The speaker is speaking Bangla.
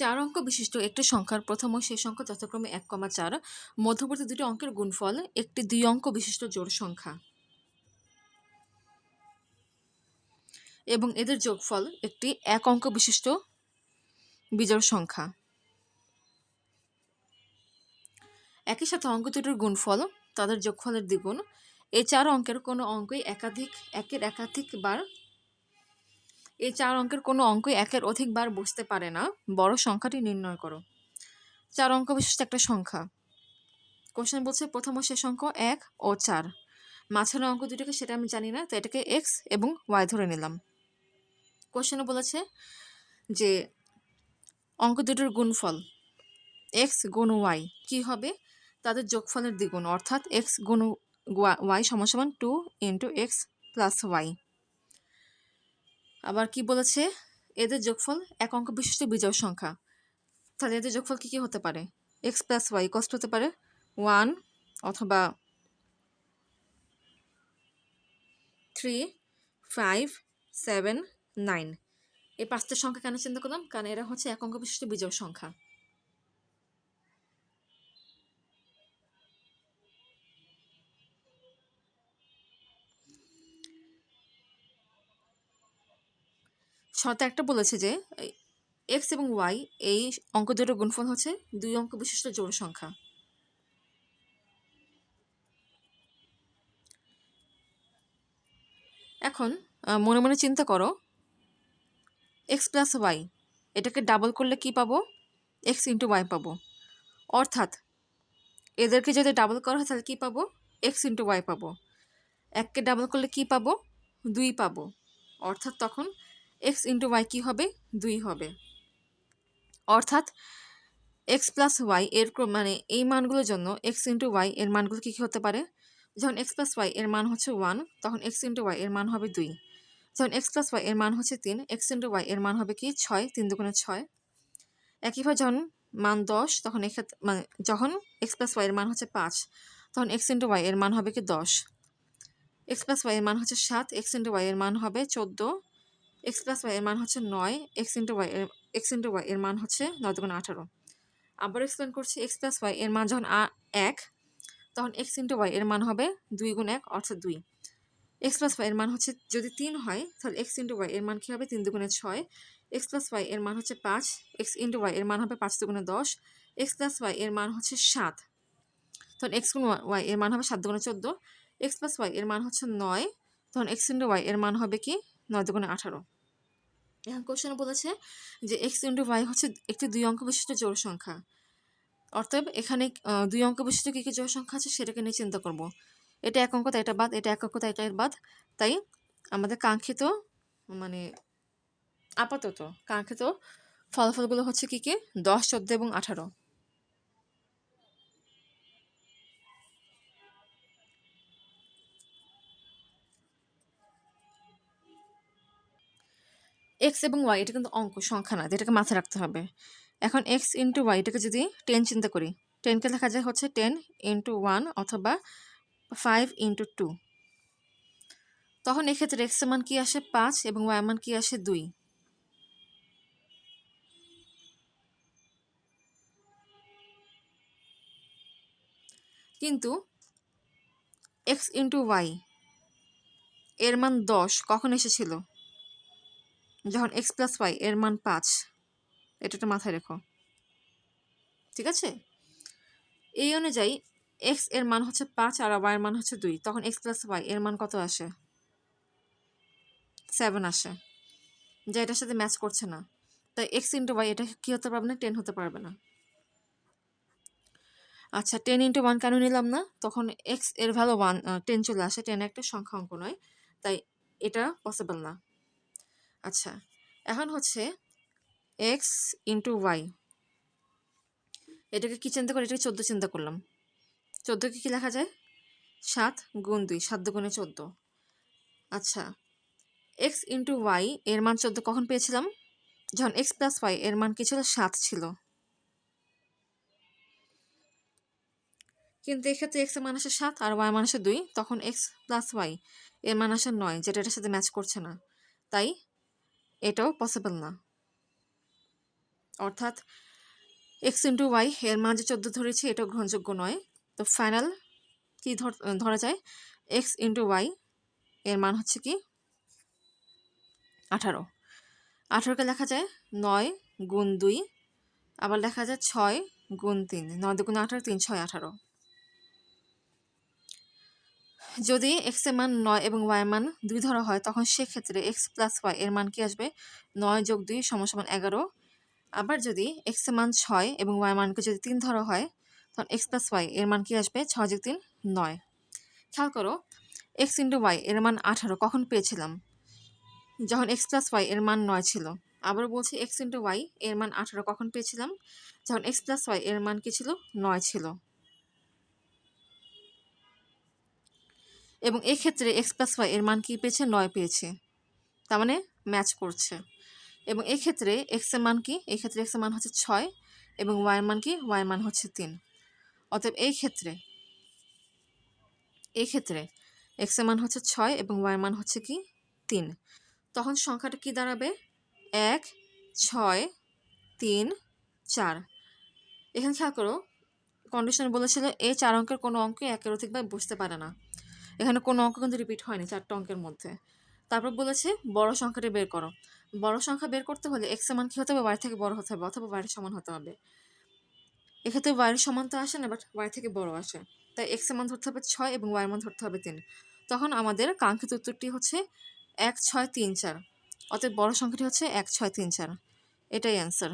চার অঙ্ক বিশিষ্ট একটি সংখ্যার প্রথম ও শেষ সংখ্যা যথাক্রমে এক কমা চার। মধ্যবর্তী দুটি অঙ্কের গুণফল, একটি দুই অঙ্ক বিশিষ্ট জোড় সংখ্যা। এবং এদের যোগফল একটি এক অঙ্ক বিশিষ্ট বিজোড় সংখ্যা। একই সাথে অঙ্ক দুটির গুণফল, তাদের যোগফলের দ্বিগুণ। এই চার অঙ্কের কোনো অঙ্কই একাধিক, একের একাধিক বার এই চার অঙ্কের কোনো অঙ্কই একের অধিকবার বসতে পারে না। বড় সংখ্যাটি নির্ণয় করো। চার অঙ্ক বিশিষ্ট একটা সংখ্যা। কোশ্চেন বলছে, প্রথম ও শেষ অঙ্ক এক ও চার। মাঝখানে অঙ্ক দুটোকে সেটা আমি জানি না, তো এটাকে এক্স এবং ওয়াই ধরে নিলাম। কোশ্চেনে বলেছে যে অঙ্ক দুটোর গুণফল এক্স গুণ ওয়াই কী হবে? তাদের যোগফলের দ্বিগুণ, অর্থাৎ এক্স গুণ ওয়াই সমান সমান two into x plus y আবার কি বলেছে? এদের যোগফল এক অঙ্ক বিশিষ্ট বিজয় সংখ্যা। তাহলে এদের যোগফল কী কী হতে পারে? এক্স প্লাস ওয়াই কষ্ট হতে পারে। ওয়ান অথবা থ্রি ফাইভ সেভেন নাইন এই পাঁচটা সংখ্যা কেন চিন্তা করলাম? কারণ এরা হচ্ছে এক অঙ্ক বিশিষ্ট বিজয় সংখ্যা। শর্ত একটা বলেছে যে এক্স এবং ওয়াই এই অঙ্ক দুটোর গুণফল হচ্ছে দুই অঙ্ক বিশিষ্ট জোড় সংখ্যা। এখন মনে মনে চিন্তা করো, এক্স প্লাস ওয়াই, এটাকে ডাবল করলে কি পাবো? এক্স ইন্টু ওয়াই পাবো। অর্থাৎ, এদেরকে যদি ডাবল করা হয় তাহলে কী পাবো? এক্স ইন্টু ওয়াই পাবো। এককে ডাবল করলে কি পাবো? দুই পাবো। অর্থাৎ তখন এক্স ইন্টু ওয়াই কী হবে দুই হবে অর্থাৎ এক্স প্লাস ওয়াই এর মানে এই মানগুলোর জন্য এক্স ইন্টু ওয়াই এর মানগুলো কী কী হতে পারে যখন এক্স প্লাস ওয়াই এর মান হচ্ছে ওয়ান তখন এক্স ইন্টু ওয়াই এর মান হবে দুই যখন এক্স প্লাস ওয়াই এর মান হচ্ছে তিন এক্স ইন্টু ওয়াই এর মান হবে কি ছয় তিন দুগুণে ছয় একইভাবে যখন মান দশ তখন এক্ষেত্রে মানে যখন এক্স প্লাস ওয়াই এর মান হচ্ছে পাঁচ তখন এক্স ইন্টু ওয়াই এর মান হবে কি দশ এক্স প্লাস ওয়াই এর মান হচ্ছে সাত এক্স ইন্টু ওয়াই এর মান হবে চোদ্দ এক্স প্লাস ওয়াই এর মান হচ্ছে নয় এক্স ইন্টু ওয়াই এর এক্স ইন্টু ওয়াই এর মান হচ্ছে নয় দুগুণ আঠারো আবার এক্সপ্লেন করছি এক্স প্লাস ওয়াই এর মান যখন এক তখন এক্স ইন্টু ওয়াই এর মান হবে দুই গুণ এক অর্থাৎ দুই এক্স প্লাস ওয়াই এর মান হচ্ছে যদি তিন হয় তাহলে এক্স ইন্টু ওয়াই এর মান কী হবে তিন দুগুণে ছয় এক্স প্লাস ওয়াই এর মান হচ্ছে পাঁচ এক্স ইন্টু ওয়াই এর মান হবে পাঁচ দুগুণে দশ এক্স প্লাস ওয়াই এর মান হচ্ছে সাত তখন এক্স গুণ ওয়াই এর মান হবে সাত দুগুণে চোদ্দ এক্স প্লাস ওয়াই এর মান হচ্ছে নয় তখন এক্স ইন্টু ওয়াই এর মান হবে কি নয় দুগুণে আঠারো কোশ্চেনে বলেছে যে এক্স ইন্টু ওয়াই হচ্ছে একটি দুই অঙ্ক বিশিষ্ট জোড় সংখ্যা। অর্থাৎ এখানে দুই অঙ্ক বিশিষ্ট কী কী জোড় সংখ্যা আছে সেটাকে নিয়ে চিন্তা করব। এটা এক অঙ্ক, তাই এটা বাদ, এটা এক অঙ্ক এটা বাদ। তাই আমাদের কাঙ্ক্ষিত মানে আপাতত কাঙ্ক্ষিত ফলাফলগুলো হচ্ছে কী কী? দশ, চোদ্দ এবং আঠারো। এক্স এবং ওয়াই এটা কিন্তু অঙ্ক, সংখ্যা না এটাকে মাথায় রাখতে হবে। এখন এক্স ইন্টু ওয়াই এটাকে যদি টেন চিন্তা করি টেনকে লেখা যায় হচ্ছে টেন ইন্টু ওয়ান অথবা ফাইভ ইন্টু টু তখন এক্ষেত্রে এক্স মান কি আসে? পাঁচ এবং ওয়াই মান কি আসে? দুই। কিন্তু এক্স ইন্টু ওয়াই এর মান দশ কখন এসেছিল? যখন এক্স প্লাস ওয়াই এর মান পাঁচ, এটা একটু মাথায় রেখো। ঠিক আছে? এই অনুযায়ী এক্সের মান হচ্ছে পাঁচ আর ওয়াই এর মান হচ্ছে দুই। তখন এক্স প্লাস ওয়াই এর মান কত আসে? সেভেন আসে। যা এটার সাথে ম্যাচ করছে না। তাই এক্স ইন্টু ওয়াই এটা কী হতে পারবে না? টেন হতে পারবে না। আচ্ছা টেন ইন্টু ওয়ান কেন নিলাম না? তখন এক্সের ভ্যালু ওয়ান টেন চলে আসে। টেন একটা সংখ্যা অঙ্ক নয়। তাই এটা পসিবল না। আচ্ছা এখন হচ্ছে এক্স ইন্টু ওয়াই এটাকে কী চিন্তা করে? এটাকে চোদ্দ চিন্তা করলাম। চোদ্দোকে কী লেখা যায়? সাত গুণ দুই, সাত গুণে চোদ্দ। আচ্ছা এক্স ইন্টু ওয়াই এর মান চোদ্দ কখন পেয়েছিলাম? যখন এক্স প্লাস ওয়াই এর মান কি ছিল? সাত ছিল। কিন্তু এক্ষেত্রে এক্সের মান আসে সাত আর ওয়াই মান আসে দুই। তখন এক্স প্লাস ওয়াই এর মান আসে নয়, যেটা এটার সাথে ম্যাচ করছে না। তাই এটাও পসিবল না। অর্থাৎ এক্স ইন্টু ওয়াই এর যে চোদ্দ ধরেছি, এটাও গ্রহণযোগ্য নয়। তো ফাইনাল কি ধর- ধরা যায়? এক্স ইন্টু ওয়াই এর মান হচ্ছে কি? আঠারো। আঠারোকে লেখা যায় নয় গুণ দুই, আবার লেখা যায় ছয় গুণ তিন। নয় দুগুণ আঠারো, তিন, ছয়, আঠারো। যদি এক্সের মান নয় এবং ওয়াই মান দুই ধরা হয়, তখন সেক্ষেত্রে এক্স প্লাস ওয়াই এর মান কি আসবে? নয় যোগ দুই সমান এগারো। আবার যদি এক্সের মান ছয় এবং ওয়াই মানকে যদি তিন ধরা হয়, তখন এক্স প্লাস ওয়াই এর মান কি আসবে? ছয় যোগ তিন, নয়। খেয়াল করো এক্স ইন্টু ওয়াই এর মান আঠারো, কখন পেয়েছিলাম? যখন এক্স প্লাস ওয়াই এর মান নয় ছিল। আবারও বলছি এক্স ইন্টু ওয়াই এর মান আঠারো, কখন পেয়েছিলাম? যখন এক্স প্লাস ওয়াই এর মান কি ছিল? নয় ছিল। এবং এক্ষেত্রে এক্স প্লাস ওয়াই এর মান কি পেয়েছে? নয় পেয়েছে। তার মানে ম্যাচ করছে। এবং এক্ষেত্রে এক্সের মান কি? এক্ষেত্রে এক্সের মান হচ্ছে ছয় এবং ওয়াই এর মান কি? ওয়াই এর মান হচ্ছে তিন। অতএব এই ক্ষেত্রে এই ক্ষেত্রে এক্সের মান হচ্ছে ছয় এবং ওয়াই এর মান হচ্ছে কি? তিন। তখন সংখ্যাটা কি দাঁড়াবে? এক, ছয়, তিন, চার। এখানে খেয়াল করো কন্ডিশন বলেছিল এই চার অঙ্কের কোনো অঙ্ক একের অধিকভাবে বসতে পারে না। এখানে কোনো অঙ্ক কিন্তু রিপিট হয়নি চারটা অঙ্কের মধ্যে। তারপর বলেছে, বড় সংখ্যাটা বের করো। বড় সংখ্যা বের করতে হলে এক্সের মান কি হতে হবে? ওয়াই থেকে বড় হতে হবে অথবা ওয়াইয়ের সমান হতে হবে। এক্ষেত্রে ওয়াইয়ের সমান তো আসে না বাট ওয়াই থেকে বড় আসে। তাই এক্সের মান ধরতে হবে ছয় এবং ওয়াই মান ধরতে হবে তিন। তখন আমাদের কাঙ্ক্ষিত উত্তরটি হচ্ছে এক, ছয়, তিন, চার। অতএব বড় সংখ্যাটি হচ্ছে এক, ছয়, তিন, চার। এটাই অ্যান্সার